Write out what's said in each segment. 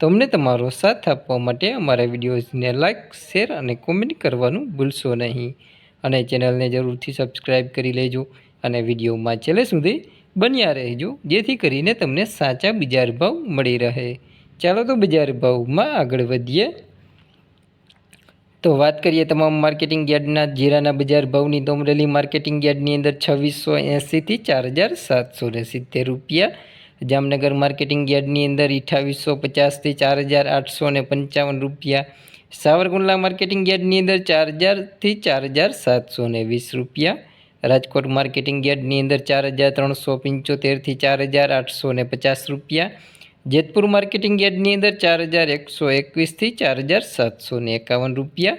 તો અમને તમારો સાથ આપવા માટે અમારા વિડીયોઝને લાઇક શેર અને કોમેન્ટ કરવાનું ભૂલશો નહીં. અને ચેનલને જરૂરથી સબસ્ક્રાઈબ કરી લેજો અને વિડીયોમાં છેલ્લે સુધી બન્યા રહેજો, જેથી કરીને તમને સાચા બજાર ભાવ મળી રહે. ચાલો તો બજાર ભાવમાં આગળ વધીએ. તો વાત કરીએ તમામ માર્કેટિંગ યાર્ડના જીરાના બજાર ભાવની. તો અમરેલી માર્કેટિંગ યાર્ડની અંદર છવ્વીસો એંસીથી ચાર હજાર સાતસો ને સિત્તેર રૂપિયા જામનગર માર્કેટિંગ યાર્ડની અંદર અઠ્ઠાવીસો પચાસથી ચાર હજાર આઠસો ને પંચાવન રૂપિયા. સાવરકુંડલા માર્કેટિંગ યાર્ડની અંદર ચાર હજારથી ચાર હજાર સાતસો ને વીસ રૂપિયા. રાજકોટ માર્કેટિંગ યાર્ડની અંદર ચાર હજાર ત્રણસો પંચોતેરથી ચાર હજાર આઠસો ને પચાસ રૂપિયા. જેતપુર માર્કેટિંગ યાર્ડની અંદર ચાર હજાર એકસો એકવીસથી ચાર હજાર સાતસો ને એકાવન રૂપિયા.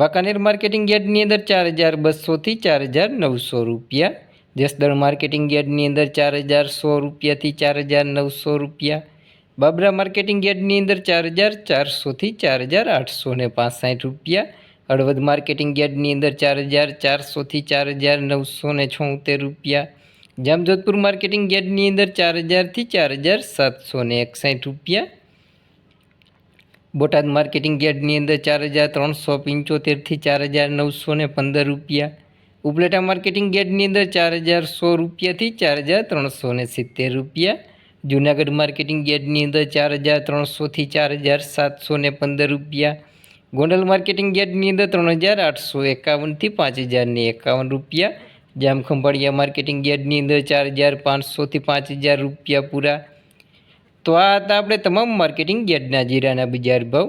વાંકાનેર માર્કેટિંગ યાર્ડની અંદર ચાર હજાર બસોથી ચાર હજાર નવસો રૂપિયા. જસદણ માર્કેટિંગ યાર્ડની અંદર ચાર હજાર સો રૂપિયાથી ચાર હજાર નવસો રૂપિયા. બાબરા માર્કેટિંગ યાર્ડની અંદર ચાર હજાર ચારસોથી ચાર હજાર આઠસો ને પાસઠ રૂપિયા. હળવદ માર્કેટિંગ યાર્ડની અંદર ચાર હજાર ચારસોથી ચાર હજાર નવસો ને છોતેર રૂપિયા. જામજોધપુર માર્કેટિંગ યાર્ડની અંદર ચાર હજારથી ચાર હજાર સાતસો ને એકસાઠ રૂપિયા. બોટાદ માર્કેટિંગ યાર્ડની અંદર ચાર હજાર ત્રણસો પંચોતેરથી ચાર હજાર નવસો પંદર રૂપિયા. ઉપલેટા માર્કેટિંગ યાર્ડની અંદર ચાર હજાર સો રૂપિયાથી ચાર હજાર ત્રણસો ને સિત્તેર રૂપિયા. જૂનાગઢ માર્કેટિંગ યાર્ડની અંદર ચાર હજાર ત્રણસોથી ચાર હજાર સાતસો ને પંદર રૂપિયા. ગોંડલ માર્કેટિંગ યાર્ડની અંદર ત્રણ હજાર આઠસો એકાવનથી પાંચ હજારને એકાવન રૂપિયા. જામખંભાળિયા માર્કેટિંગ યાર્ડની અંદર ચાર હજાર પાંચસોથી પાંચ હજાર રૂપિયા પૂરા. તો આ હતા આપણે તમામ માર્કેટિંગ યાર્ડના જીરાના બજાર ભાવ.